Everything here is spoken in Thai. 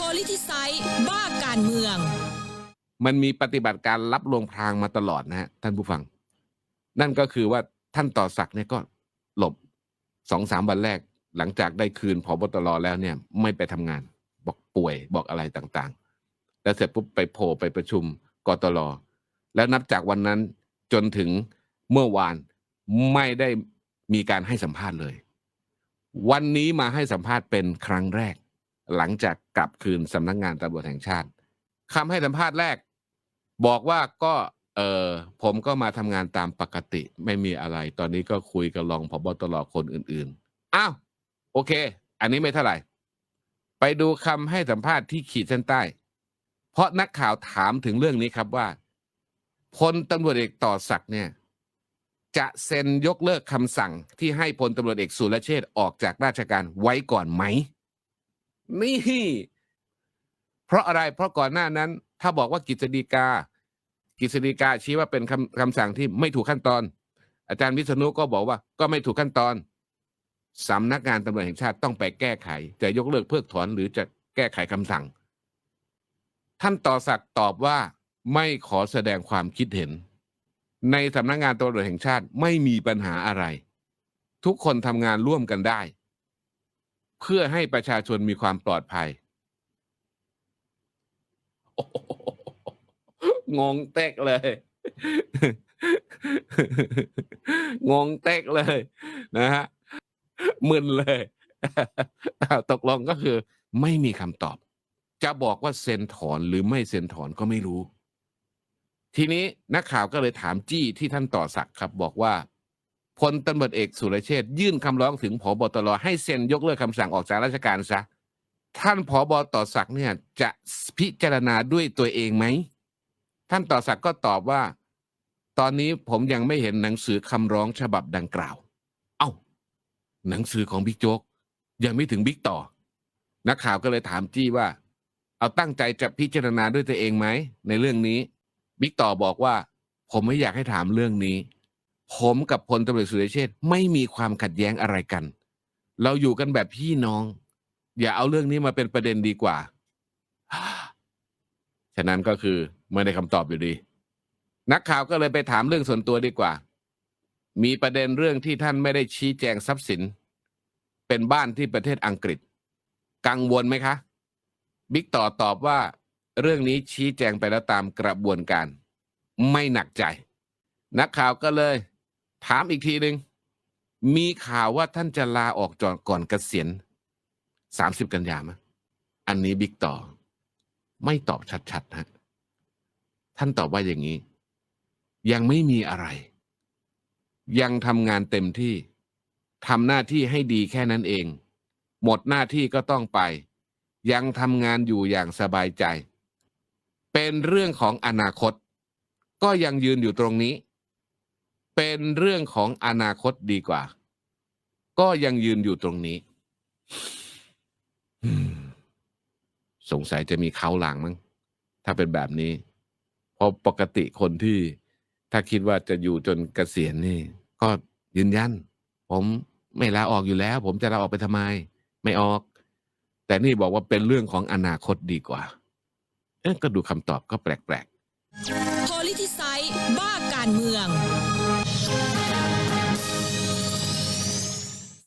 Politicize บ้าการเมือง มันมีปฏิบัติการรับลวงพรางมาตลอดนะฮะท่านผู้ฟัง นั่นก็คือว่าท่านต่อศักดิ์เนี่ยก็หลบสองสามวันแรก หลังจากได้คืนพบตรแล้วเนี่ย ไม่ไปทำงาน บอกป่วยบอกอะไรต่างๆ แล้วเสร็จปุ๊บไปโผล่ไปประชุมกตรแล้วนับจากวันนั้นจนถึงเมื่อวานไม่ได้มีการให้สัมภาษณ์เลย วันนี้มาให้สัมภาษณ์เป็นครั้งแรก หลังจากกลับคืนสำนักงานตำรวจแห่งชาติคำให้สัมภาษณ์แรก บอกว่าก็เออผมก็มาทำงานตามปกติ ไม่มีอะไร ตอนนี้ก็คุยกับรองพบตรคนอื่นๆอ้าวโอเค อันนี้ไม่เท่าไหร่ ไปดูคำให้สัมภาษณ์ที่ขีดเส้นใต้ เพราะนักข่าวถามถึงเรื่องนี้ครับว่าพลตำรวจเอกต่อศักดิ์เนี่ย จะเซ็นยกเลิกคำสั่งที่ให้พลตำรวจเอกสุรเชษฐ์ออกจากราชการไว้ก่อนไหม นี่ เพราะอะไรเพราะก่อนหน้านั้น ถ้าบอกว่ากิจดีกา กิจดีกาชี้ว่าเป็นคำคำสั่งที่ไม่ถูกขั้นตอน อาจารย์วิษณุก็บอกว่าก็ไม่ถูกขั้นตอนสำนักงานตำรวจแห่งชาติต้องไปแก้ไข จะยกเลิกเพิกถอนหรือจะแก้ไขคำสั่ง ท่านต่อศักตอบว่าไม่ขอแสดงความคิดเห็น ในสำนักงานตำรวจแห่งชาติไม่มีปัญหาอะไร ทุกคนทำงานร่วมกันได้ เพื่อให้ประชาชนมีความปลอดภัย งงเต๊กเลย งงเต๊กเลยนะฮะมึนเลย ตกลงก็คือ ไม่มีคำตอบ จะบอกว่าเซ็นถอนหรือไม่เซ็นถอนก็ไม่รู้ ทีนี้นักข่าวก็เลยถามจี้ที่ท่านต่อศักครับ บอกว่า พลตำรวจเอกสุรเชษยื่นคำร้องถึงผบตรให้เซ็นยกเลิกคำสั่งออกจากราชการซะ ท่านผอบต่อศักดิ์เนี่ยจะพิจารณาด้วยตัวเองไหม ท่านต่อศักดิ์ก็ตอบว่า ตอนนี้ผมยังไม่เห็นหนังสือคำร้องฉบับดังกล่าว เอ้า หนังสือของบิ๊กโจ๊กยังไม่ถึงบิ๊กต่อ นักข่าวก็เลยถามจี้ว่า เอาตั้งใจจะพิจารณาด้วยตัวเองไหมในเรื่องนี้ บิ๊กต่อบอกว่า ผมไม่อยากให้ถามเรื่องนี้ ผมกับพลตำรวจสุรเชษฐ์ไม่มีความขัดแย้งอะไรกัน เราอยู่กันแบบพี่น้อง อย่าเอาเรื่องนี้มาเป็นประเด็นดีกว่า ฉะนั้นก็คือไม่ได้คำตอบอยู่ดี นักข่าวก็เลยไปถามเรื่องส่วนตัวดีกว่า มีประเด็นเรื่องที่ท่านไม่ได้ชี้แจงทรัพย์สิน เป็นบ้านที่ประเทศอังกฤษ กังวลไหมคะ บิ๊กต่อตอบว่า เรื่องนี้ชี้แจงไปแล้วตามกระบวนการ ไม่หนักใจ นักข่าวก็เลย ถามอีกทีหนึ่งมีข่าวว่าท่านจะลาออกจอนก่อนเกษียณสามสิบกันยามะอันนี้บิ๊กต่อ ไม่ตอบชัดๆฮะท่านตอบว่าอย่างนี้ ยังไม่มีอะไร ยังทำงานเต็มที่ทำหน้าที่ให้ดีแค่นั้นเอง หมดหน้าที่ก็ต้องไป ยังทำงานอยู่อย่างสบายใจ เป็นเรื่องของอนาคต ก็ยังยืนอยู่ตรงนี้ เป็นเรื่องของอนาคตดีกว่า ก็ยังยืนอยู่ตรงนี้ สงสัยจะมีเขาหลังมั้ง ถ้าเป็นแบบนี้ เพราะปกติคนที่ถ้าคิดว่าจะอยู่จนเกษียณนี่ ก็ยืนยัน ผมไม่ลาออกอยู่แล้ว ผมจะลาออกไปทำไม ไม่ออก แต่นี่บอกว่าเป็นเรื่องของอนาคตดีกว่า เอ๊ะก็ดูคำตอบก็แปลก Politicize บ้าการเมือง